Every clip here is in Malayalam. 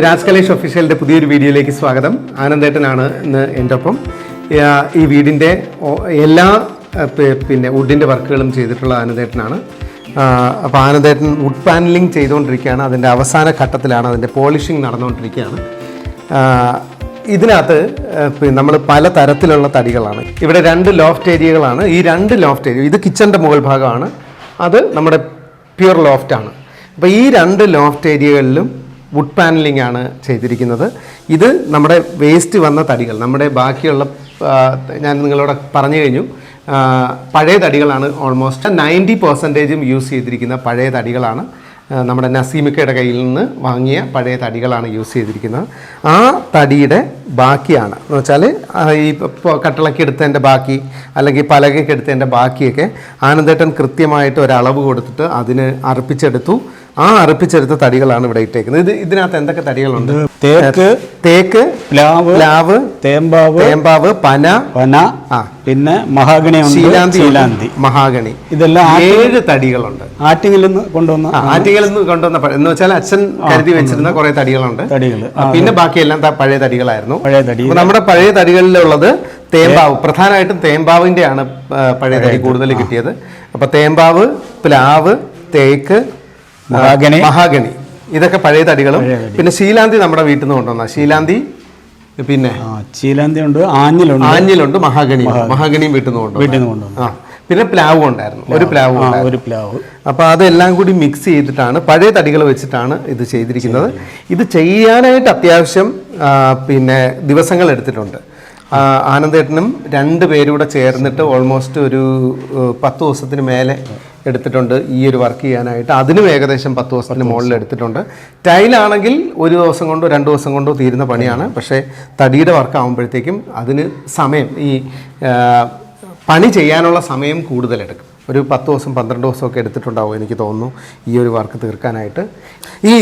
രാജ് കലേഷ് ഒഫീഷ്യലിന്റെ പുതിയൊരു വീഡിയോയിലേക്ക് സ്വാഗതം. ആനന്ദേട്ടനാണ് ഇന്ന് എന്റെ ഒപ്പം. ഈ വീടിന്റെ എല്ലാ പിന്നെ വുഡിന്റെ വർക്കുകളും ചെയ്തിട്ടുള്ള ആനന്ദേട്ടനാണ്. അപ്പോൾ ആനന്ദേട്ടൻ വുഡ് പാനലിംഗ് ചെയ്തുകൊണ്ടിരിക്കുകയാണ്. അതിന്റെ അവസാന ഘട്ടത്തിലാണ് അതിന്റെ പോളിഷിംഗ് നടന്നുകൊണ്ടിരിക്കുകയാണ്. ഇതിനകത്ത് നമ്മൾ പല തരത്തിലുള്ള തടികളാണ്. ഇവിടെ രണ്ട് ലോഫ്റ്റ് ഏരിയകളാണ്. ഈ രണ്ട് ലോഫ്റ്റ് ഏരിയ ഇത് കിച്ചന്റെ മുകൾ ഭാഗമാണ്. അത് നമ്മുടെ പ്യുർ ലോഫ്റ്റാണ്. അപ്പോൾ ഈ രണ്ട് ലോഫ്റ്റ് ഏരിയകളിലും വുഡ് പാനലിംഗ് ആണ് ചെയ്തിരിക്കുന്നത്. ഇത് നമ്മുടെ വേസ്റ്റ് വന്ന തടികൾ നമ്മുടെ ബാക്കിയുള്ള ഞാൻ നിങ്ങളോട് പറഞ്ഞു കഴിഞ്ഞു. പഴയ തടികളാണ് ഓൾമോസ്റ്റ് നയന്റി പെർസെന്റേജും യൂസ് ചെയ്തിരിക്കുന്ന പഴയ തടികളാണ്. നമ്മുടെ നസീമിക്കയുടെ കയ്യിൽ നിന്ന് വാങ്ങിയ പഴയ തടികളാണ് യൂസ് ചെയ്തിരിക്കുന്നത്. ആ തടിയുടെ ബാക്കിയാണ്. എന്ന് വെച്ചാൽ ഈ ഇപ്പോൾ കട്ടിളയ്ക്ക് എടുത്തതിന്റെ ബാക്കി അല്ലെങ്കിൽ പലകയ്ക്ക് എടുത്തതിന്റെ ബാക്കിയൊക്കെ ആനന്ദേട്ടൻ കൃത്യമായിട്ട് ഒരളവ് കൊടുത്തിട്ട് അതിന് അർപ്പിച്ചെടുത്തു. ആ അറുപ്പിച്ചെടുത്ത തടികളാണ് ഇവിടെ ഇട്ടേക്കുന്നത്. ഇത് ഇതിനകത്ത് എന്തൊക്കെ തടികളുണ്ട്? തേക്ക് തേക്ക് പ്ലാവ് പ്ലാവ് തേമ്പാവ് തേമ്പാവ് പന പന ആ. പിന്നെ മഹാഗണി ശീലാന്തി ശീലാന്തി. മഹാഗണി. ഇതെല്ലാം ഏഴ് തടികളുണ്ട്. ആറ്റിങ്ങിൽ നിന്ന് കൊണ്ടുവന്ന ആറ്റിങ്ങിൽ നിന്ന് കൊണ്ടുവന്ന എന്ന് വെച്ചാൽ അച്ഛൻ കരുതി വെച്ചിരുന്ന കുറെ തടികളുണ്ട്. തടികൾ പിന്നെ ബാക്കിയെല്ലാം പഴയ തടികളായിരുന്നു. പഴയ തടി. നമ്മുടെ പഴയ തടികളിലുള്ളത് തേമ്പാവ്. പ്രധാനമായിട്ടും തേമ്പാവിന്റെ ആണ് പഴയ തടി കൂടുതൽ കിട്ടിയത്. അപ്പൊ തേമ്പാവ് പ്ലാവ് തേക്ക് മഹാഗണി. മഹാഗണി. ഇതൊക്കെ പഴയ തടികളും. പിന്നെ ശീലാന്തി നമ്മുടെ വീട്ടിൽ നിന്ന് കൊണ്ടുവന്ന. ശീലാന്തി പിന്നെ ശീലാന്തി ഉണ്ട് ആഞ്ഞിലുണ്ട്. ആഞ്ഞിലുണ്ട് മഹാഗണി. മഹാഗണിയും വീട്ടിൽ നിന്ന് കൊണ്ടുവന്നു. വീട്ടിൽ നിന്ന് കൊണ്ടുവന്നു. ആ പിന്നെ പ്ലാവ് ഉണ്ടായിരുന്നു. ഒരു പ്ലാവ്. ഒരു പ്ലാവ്. അപ്പോൾ അതെല്ലാം കൂടി മിക്സ് ചെയ്തിട്ടാണ് പഴയ തടികൾ വെച്ചിട്ടാണ് ഇത് ചെയ്തിരിക്കുന്നത്. ഇത് ചെയ്യാനായിട്ട് അത്യാവശ്യം പിന്നെ ദിവസങ്ങൾ എടുത്തിട്ടുണ്ട്. ആനന്ദേട്ടനും രണ്ട് പേരും കൂടെ ചേർന്നിട്ട് ഓൾമോസ്റ്റ് ഒരു പത്ത് ദിവസത്തിന് മേലെ എടുത്തിട്ടുണ്ട് ഈ ഒരു വർക്ക് ചെയ്യാനായിട്ട്. അതിനും ഏകദേശം പത്ത് ദിവസത്തിന് മുകളിൽ എടുത്തിട്ടുണ്ട്. ടൈലാണെങ്കിൽ ഒരു ദിവസം കൊണ്ടോ രണ്ട് ദിവസം കൊണ്ടോ തീരുന്ന പണിയാണ്. പക്ഷേ തടിയുടെ വർക്ക് ആകുമ്പോഴത്തേക്കും അതിന് സമയം ഈ പണി ചെയ്യാനുള്ള സമയം കൂടുതലെടുക്കും ഒരു പത്ത് ദിവസം പന്ത്രണ്ട് ദിവസമൊക്കെ എടുത്തിട്ടുണ്ടാവും എനിക്ക് തോന്നുന്നു ഈ ഒരു വർക്ക് തീർക്കാനായിട്ട്. ഈ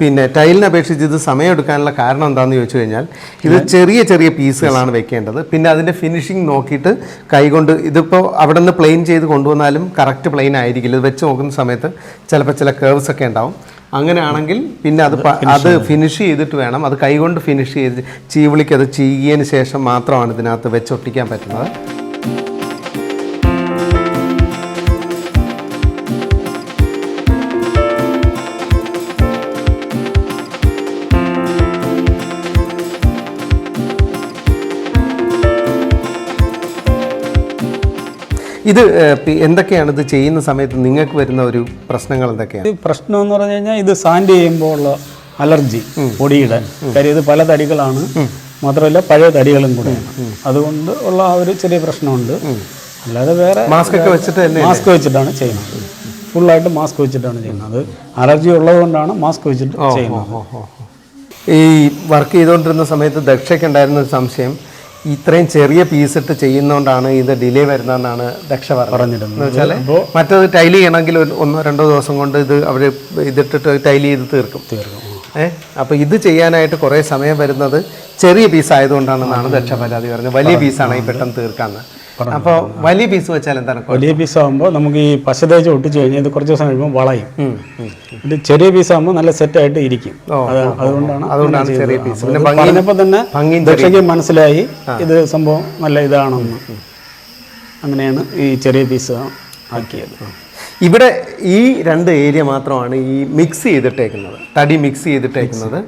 പിന്നെ ടൈലിനെ അപേക്ഷിച്ച് ഇത് സമയം എടുക്കാനുള്ള കാരണം എന്താണെന്ന് ചോദിച്ചു കഴിഞ്ഞാൽ ഇത് ചെറിയ ചെറിയ പീസുകളാണ് വെക്കേണ്ടത്. പിന്നെ അതിന്റെ ഫിനിഷിങ് നോക്കിയിട്ട് കൈകൊണ്ട് ഇതിപ്പോൾ അവിടെ നിന്ന് പ്ലെയിൻ ചെയ്ത് കൊണ്ടുവന്നാലും കറക്റ്റ് പ്ലെയിൻ ആയിരിക്കില്ല. ഇത് വെച്ച് നോക്കുന്ന സമയത്ത് ചിലപ്പോൾ ചില കേർവ്സ് ഒക്കെ ഉണ്ടാവും. അങ്ങനെയാണെങ്കിൽ പിന്നെ അത് അത് ഫിനിഷ് ചെയ്തിട്ട് വേണം. അത് കൈകൊണ്ട് ഫിനിഷ് ചെയ്ത് ചീവിളിക്ക് അത് ചീകിയതിന് ശേഷം മാത്രമാണ് ഇതിനകത്ത് വെച്ചൊട്ടിക്കാൻ പറ്റുന്നത്. ഇത് എന്തൊക്കെയാണ് ഇത് ചെയ്യുന്ന സമയത്ത് നിങ്ങൾക്ക് വരുന്ന ഒരു പ്രശ്നങ്ങൾ എന്തൊക്കെയാണ്? പ്രശ്നം എന്ന് പറഞ്ഞു കഴിഞ്ഞാൽ ഇത് സാൻഡ് ചെയ്യുമ്പോൾ ഉള്ള അലർജി പൊടിയിടാൻ. കാര്യം ഇത് പല തടികളാണ്. മാത്രമല്ല പഴയ തടികളും കൂടെയാണ് അതുകൊണ്ട് ഉള്ള ആ ഒരു ചെറിയ പ്രശ്നമുണ്ട്. അല്ലാതെ വേറെ മാസ്ക് ഒക്കെ വെച്ചിട്ട് മാസ്ക് വെച്ചിട്ടാണ് ചെയ്യുന്നത്. ഫുള്ളായിട്ട് മാസ്ക് വെച്ചിട്ടാണ് ചെയ്യുന്നത്. അലർജി ഉള്ളതുകൊണ്ടാണ് മാസ്ക് വെച്ചിട്ട് ചെയ്യുന്നത്. ഈ വർക്ക് ചെയ്തുകൊണ്ടിരുന്ന സമയത്ത് ദക്ഷയ്ക്ക് ഉണ്ടായിരുന്ന ഒരു സംശയം. ഇത്രയും ചെറിയ പീസ് ഇട്ട് ചെയ്യുന്നതുകൊണ്ടാണ് ഇത് ഡിലേ വരുന്നതെന്നാണ് ദക്ഷ പറഞ്ഞിരുന്നത്. മറ്റത് ടൈൽ ചെയ്യണമെങ്കിൽ ഒന്നോ രണ്ടോ ദിവസം കൊണ്ട് ഇത് അവർ ഇതിട്ടിട്ട് ടൈൽ ചെയ്ത് തീർക്കും. തീർക്കും. ഏഹ് അപ്പോൾ ഇത് ചെയ്യാനായിട്ട് കുറേ സമയം വരുന്നത് ചെറിയ പീസ് ആയതുകൊണ്ടാണെന്നാണ് ദക്ഷ പരാതി പറഞ്ഞത്. വലിയ പീസാണെങ്കിൽ പെട്ടെന്ന് തീർക്കാന്ന്. അപ്പോൾ വലിയ പീസ് വെച്ചാൽ എന്താണ് വലിയ പീസ് ആകുമ്പോൾ നമുക്ക് ഈ പശ തേച്ച് ഒട്ടിച്ച് കഴിഞ്ഞാൽ ഇത് കുറച്ച് ദിവസം കഴിയുമ്പോൾ വളയും. ഇത് ചെറിയ പീസ് ആകുമ്പോൾ നല്ല സെറ്റായിട്ട് ഇരിക്കും. അതുകൊണ്ടാണ് അതുകൊണ്ടാണ് ചെറിയ. പീസ് പറഞ്ഞപ്പോൾ തന്നെ ദക്ഷയ്ക്ക് മനസ്സിലായി ഇത് സംഭവം നല്ല ഇതാണെന്ന്. അങ്ങനെയാണ് ഈ ചെറിയ പീസ് ആക്കിയത്. ഇവിടെ ഈ രണ്ട് ഏരിയ മാത്രമാണ് ഈ മിക്സ് ചെയ്തിട്ടേക്കുന്നത്. തടി മിക്സ് ചെയ്തിട്ടേക്കുന്നത്.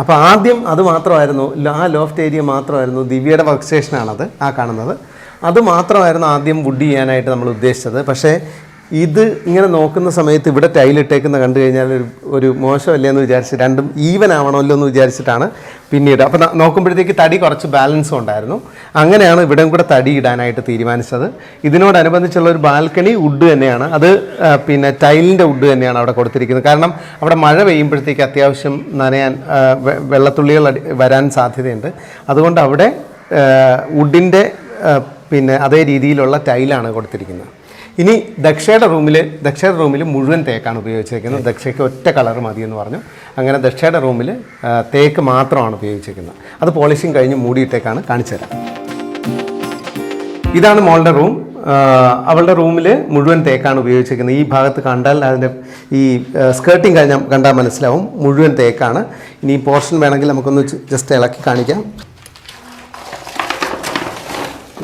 അപ്പോൾ ആദ്യം അത് മാത്രമായിരുന്നു ആ ലോഫ്റ്റ് ഏരിയ മാത്രമായിരുന്നു ദിവ്യയുടെ വർക്ക് സ്റ്റേഷനാണത് ആ കാണുന്നത്. അത് മാത്രമായിരുന്നു ആദ്യം വുഡ് ചെയ്യാനായിട്ട് നമ്മൾ ഉദ്ദേശിച്ചത്. പക്ഷേ ഇത് ഇങ്ങനെ നോക്കുന്ന സമയത്ത് ഇവിടെ ടൈലിട്ടേക്കുന്ന കണ്ടു കഴിഞ്ഞാൽ ഒരു ഒരു മോശമല്ലേ എന്ന് വിചാരിച്ച് രണ്ടും ഈവൻ ആവണമല്ലോ എന്ന് വിചാരിച്ചിട്ടാണ് പിന്നീട്. അപ്പോൾ നോക്കുമ്പോഴത്തേക്ക് തടി കുറച്ച് ബാലൻസും ഉണ്ടായിരുന്നു. അങ്ങനെയാണ് ഇവിടെ കൂടെ തടി ഇടാനായിട്ട് തീരുമാനിച്ചത്. ഇതിനോടനുബന്ധിച്ചുള്ള ഒരു ബാൽക്കണി വുഡ് തന്നെയാണ്. അത് പിന്നെ ടൈലിന്റെ വുഡ് തന്നെയാണ് അവിടെ കൊടുത്തിരിക്കുന്നത്. കാരണം അവിടെ മഴ പെയ്യുമ്പോഴത്തേക്ക് അത്യാവശ്യം നനയാൻ വെള്ളത്തുള്ളികൾ വരാൻ സാധ്യതയുണ്ട്. അതുകൊണ്ട് അവിടെ വുഡിന്റെ പിന്നെ അതേ രീതിയിലുള്ള ടൈലാണ് കൊടുത്തിരിക്കുന്നത്. ഇനി ദക്ഷയുടെ റൂമിൽ ദക്ഷയുടെ റൂമിൽ മുഴുവൻ തേക്കാണ് ഉപയോഗിച്ചിരിക്കുന്നത്. ദക്ഷയ്ക്ക് ഒറ്റ കളർ മതി എന്ന് പറഞ്ഞു. അങ്ങനെ ദക്ഷയുടെ റൂമിൽ തേക്ക് മാത്രമാണ് ഉപയോഗിച്ചിരിക്കുന്നത്. അത് പോളിഷിങ് കഴിഞ്ഞ് മൂടിയിട്ടേക്കാണ് കാണിച്ചു തരാം. ഇതാണ് മോളുടെ റൂം. അവളുടെ റൂമിൽ മുഴുവൻ തേക്കാണ് ഉപയോഗിച്ചിരിക്കുന്നത്. ഈ ഭാഗത്ത് കണ്ടാൽ അതിന്റെ ഈ സ്കേർട്ടിങ് കഴിഞ്ഞാൽ കണ്ടാൽ മനസ്സിലാവും. മുഴുവൻ തേക്കാണ്. ഇനി ഈ പോർഷൻ വേണമെങ്കിൽ നമുക്കൊന്ന് ജസ്റ്റ് ഇളക്കി കാണിക്കാം.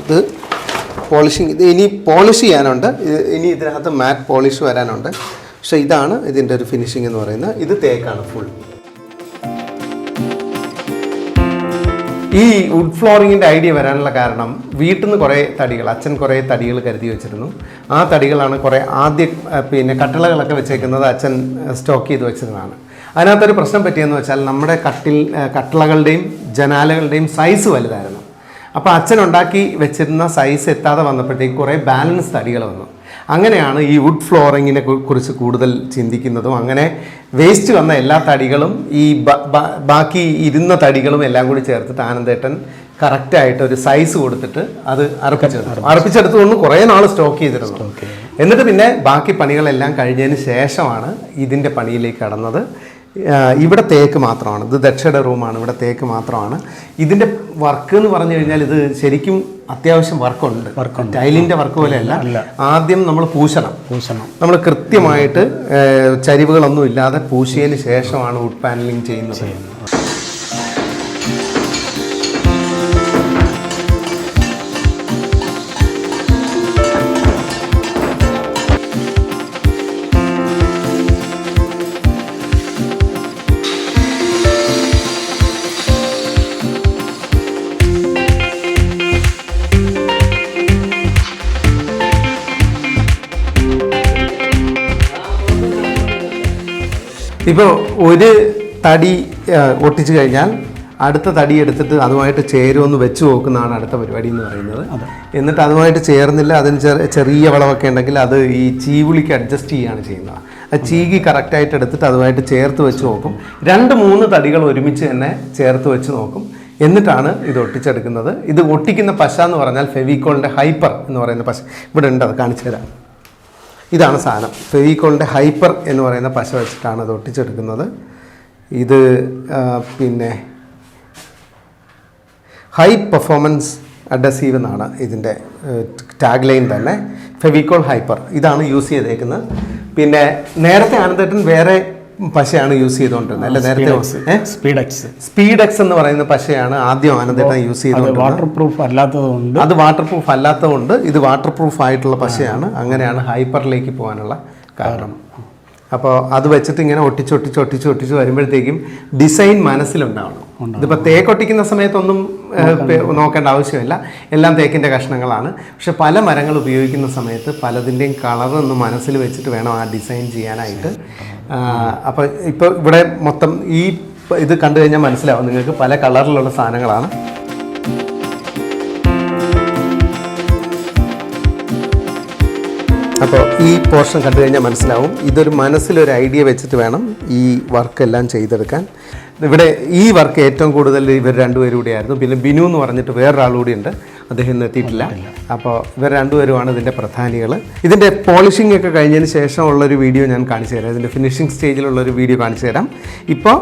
ഇത് പോളിഷിങ് ഇത് ഇനി പോളിഷ് ചെയ്യാനുണ്ട്. ഇനി ഇതിനകത്ത് മാറ്റ് പോളിഷ് വരാനുണ്ട്. പക്ഷേ ഇതാണ് ഇതിന്റെ ഒരു ഫിനിഷിംഗ് എന്ന് പറയുന്നത്. ഇത് തേക്കാണ് ഫുൾ. ഈ വുഡ് ഫ്ലോറിങ്ങിന്റെ ഐഡിയ വരാനുള്ള കാരണം വീട്ടിൽ നിന്ന് കുറേ തടികൾ അച്ഛൻ കുറേ തടികൾ കരുതി വെച്ചിരുന്നു. ആ തടികളാണ് കുറേ ആദ്യ പിന്നെ കട്ടിളകളൊക്കെ വെച്ചേക്കുന്നത് അച്ഛൻ സ്റ്റോക്ക് ചെയ്ത് വെച്ചതാണ്. അതിനകത്തൊരു പ്രശ്നം പറ്റിയെന്ന് വെച്ചാൽ നമ്മുടെ കട്ടിൽ കട്ടിളകളുടെയും ജനാലകളുടെയും സൈസ് വലുതായിരുന്നു. അപ്പോൾ അച്ഛൻ ഉണ്ടാക്കി വെച്ചിരുന്ന സൈസ് എത്താതെ വന്നപ്പോഴത്തേക്ക് കുറേ ബാലൻസ് തടികൾ വന്നു. അങ്ങനെയാണ് ഈ വുഡ് ഫ്ലോറിങ്ങിനെ കുറിച്ച് കൂടുതൽ ചിന്തിക്കുന്നതും. അങ്ങനെ വേസ്റ്റ് വന്ന എല്ലാ തടികളും ഈ ബാക്കി ഇരുന്ന തടികളും എല്ലാം കൂടി ചേർത്തിട്ട് ആനന്ദേട്ടൻ കറക്റ്റായിട്ട് ഒരു സൈസ് കൊടുത്തിട്ട് അത് അർപ്പിച്ചെടുത്തു അർപ്പിച്ചെടുത്തുകൊണ്ട് കുറേ നാൾ സ്റ്റോക്ക് ചെയ്തിരുന്നു. എന്നിട്ട് പിന്നെ ബാക്കി പണികളെല്ലാം കഴിഞ്ഞതിന് ശേഷമാണ് ഇതിന്റെ പണിയിലേക്ക് കടന്നത്. ഇവിടെ തേക്ക് മാത്രമാണ്. ഇത് ദക്ഷയുടെ റൂമാണ് ഇവിടെ തേക്ക് മാത്രമാണ്. ഇതിന്റെ വർക്ക് എന്ന് പറഞ്ഞു കഴിഞ്ഞാൽ ഇത് ശരിക്കും അത്യാവശ്യം വർക്കുണ്ട് ടൈലിന്റെ വർക്ക് പോലെയല്ല. ആദ്യം നമ്മൾ പൂശണം. പൂശണം. നമ്മൾ കൃത്യമായിട്ട് ചരിവുകളൊന്നും ഇല്ലാതെ പൂശിയതിന് ശേഷമാണ് വുഡ് പാനലിംഗ് ചെയ്യുന്നത്. ഇപ്പോൾ ഒരു തടി ഒട്ടിച്ച് കഴിഞ്ഞാൽ അടുത്ത തടി എടുത്തിട്ട് അതുമായിട്ട് ചേരുമെന്ന് വെച്ച് നോക്കുന്നതാണ് അടുത്ത പരിപാടി എന്ന് പറയുന്നത്. എന്നിട്ട് അതുമായിട്ട് ചേർന്നില്ല അതിന് ചെറിയ ചെറിയ വളവൊക്കെ ഉണ്ടെങ്കിൽ അത് ഈ ചീവിളിക്ക് അഡ്ജസ്റ്റ് ചെയ്യുകയാണ് ചെയ്യുന്നത്. ആ ചീകി കറക്റ്റായിട്ട് എടുത്തിട്ട് അതുമായിട്ട് ചേർത്ത് വെച്ച് നോക്കും. രണ്ട് മൂന്ന് തടികൾ ഒരുമിച്ച് തന്നെ ചേർത്ത് വെച്ച് നോക്കും. എന്നിട്ടാണ് ഇത് ഒട്ടിച്ചെടുക്കുന്നത്. ഇത് ഒട്ടിക്കുന്ന പശ എന്ന് പറഞ്ഞാൽ ഫെവിക്കോളിന്റെ ഹൈപ്പർ എന്ന് പറയുന്ന പശ. ഇവിടെ ഉണ്ട് അത് കാണിച്ചു തരാം. ഇതാണ് സാധനം. ഫെവിക്കോളിന്റെ ഹൈപ്പർ എന്ന് പറയുന്ന പശ വെച്ചിട്ടാണ് അത് ഒട്ടിച്ചെടുക്കുന്നത്. ഇത് പിന്നെ ഹൈ പെർഫോമൻസ് അഡസീവ് എന്നാണ് ഇതിന്റെ ടാഗ് ലൈൻ തന്നെ. ഫെവിക്കോൾ ഹൈപ്പർ. ഇതാണ് യൂസ് ചെയ്തേക്കുന്നത്. പിന്നെ നേരത്തെ ആനന്ദേട്ടൻ വേറെ പശയാണ് യൂസ് ചെയ്തുകൊണ്ടിരുന്നത്. അല്ലെ? നേരത്തെ സ്പീഡ് സ്പീഡക്സ്. സ്പീഡ് എക്സ് എന്ന് പറയുന്ന പശയാണ് ആദ്യം ആനന്ദേട്ടൻ യൂസ് ചെയ്തുകൊണ്ടിരുന്നത്. വാട്ടർ പ്രൂഫ് അല്ലാത്തതുകൊണ്ട് അത് വാട്ടർ പ്രൂഫ് അല്ലാത്തതുകൊണ്ട് ഇത് വാട്ടർ പ്രൂഫ് ആയിട്ടുള്ള പശയാണ്. അങ്ങനെയാണ് ഹൈപ്പറിലേക്ക് പോകാനുള്ള കാരണം. അപ്പോൾ അത് വെച്ചിട്ട് ഇങ്ങനെ ഒട്ടിച്ച് ഒട്ടിച്ച് ഒട്ടിച്ച് ഒട്ടിച്ച് വരുമ്പോഴത്തേക്കും ഡിസൈൻ മനസ്സിലുണ്ടാവണം. ഇതിപ്പോൾ തേക്കൊട്ടിക്കുന്ന സമയത്തൊന്നും നോക്കേണ്ട. ആവശ്യമില്ല. എല്ലാം തേക്കിന്റെ കഷ്ണങ്ങളാണ്. പക്ഷെ പല മരങ്ങൾ ഉപയോഗിക്കുന്ന സമയത്ത് പലതിന്റെയും കളർ ഒന്ന് മനസ്സിൽ വെച്ചിട്ട് വേണം ആ ഡിസൈൻ ചെയ്യാനായിട്ട്. അപ്പോൾ ഇപ്പോൾ ഇവിടെ മൊത്തം ഈ ഇത് കണ്ടു കഴിഞ്ഞാൽ മനസ്സിലാവും. നിങ്ങൾക്ക് പല കളറിലുള്ള സാധനങ്ങളാണ്. അപ്പോൾ ഈ പോർഷൻ കണ്ടു കഴിഞ്ഞാൽ മനസ്സിലാവും. ഇതൊരു മനസ്സിലൊരു ഐഡിയ വെച്ചിട്ട് വേണം ഈ വർക്ക് വർക്കെല്ലാം ചെയ്തെടുക്കാൻ. ഇവിടെ ഈ വർക്ക് ഏറ്റവും കൂടുതൽ ഇവർ രണ്ടുപേരും കൂടിയായിരുന്നു പിന്നെ ബിനു എന്ന് പറഞ്ഞിട്ട് വേറൊരാൾ ഉണ്ട്. അദ്ദേഹം ഇന്ന് എത്തിയിട്ടില്ല. അപ്പോൾ ഇവർ രണ്ടുപേരുമാണ് ഇതിന്റെ പ്രധാനികൾ. ഇതിന്റെ പോളിഷിംഗ് ഒക്കെ കഴിഞ്ഞതിന് ശേഷമുള്ളൊരു വീഡിയോ ഞാൻ കാണിച്ചു തരാം. ഇതിന്റെ ഫിനിഷിംഗ് സ്റ്റേജിലുള്ളൊരു വീഡിയോ കാണിച്ചു തരാം. ഇപ്പോൾ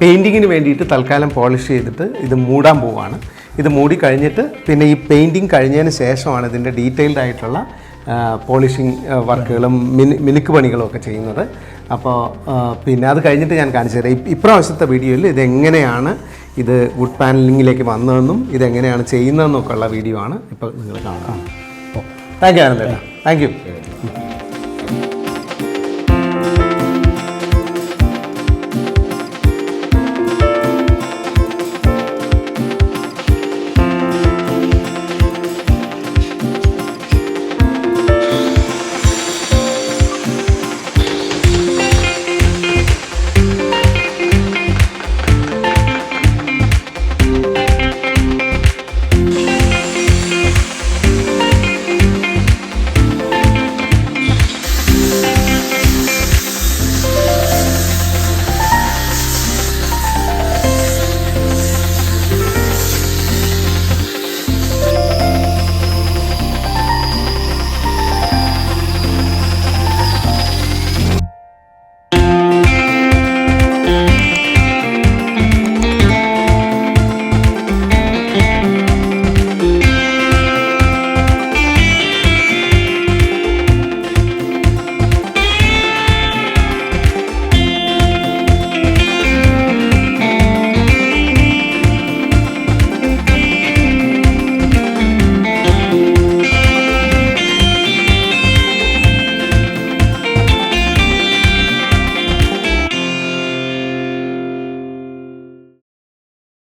പെയിന്റിങ്ങിന് വേണ്ടിയിട്ട് തൽക്കാലം പോളിഷ് ചെയ്തിട്ട് ഇത് മൂടാൻ പോവുകയാണ്. ഇത് മൂടി കഴിഞ്ഞിട്ട് പിന്നെ ഈ പെയിന്റിങ് കഴിഞ്ഞതിന് ശേഷമാണ് ഇതിന്റെ ഡീറ്റെയിൽഡ് ആയിട്ടുള്ള പോളിഷിങ് വർക്കുകളും മിനി മിനുക്ക് പണികളും ഒക്കെ ചെയ്യുന്നത്. അപ്പോൾ പിന്നെ അത് കഴിഞ്ഞിട്ട് ഞാൻ കാണിച്ചു തരാം. ഇപ്രാവശ്യത്തെ വീഡിയോയിൽ ഇതെങ്ങനെയാണ് ഇത് വുഡ് പാനലിങ്ങിലേക്ക് വന്നതെന്നും ഇതെങ്ങനെയാണ് ചെയ്യുന്നതെന്നൊക്കെ ഉള്ള വീഡിയോ ആണ് ഇപ്പോൾ നിങ്ങൾ കാണാം താങ്ക് യു ആനന്ദേട്ടാ. Thank you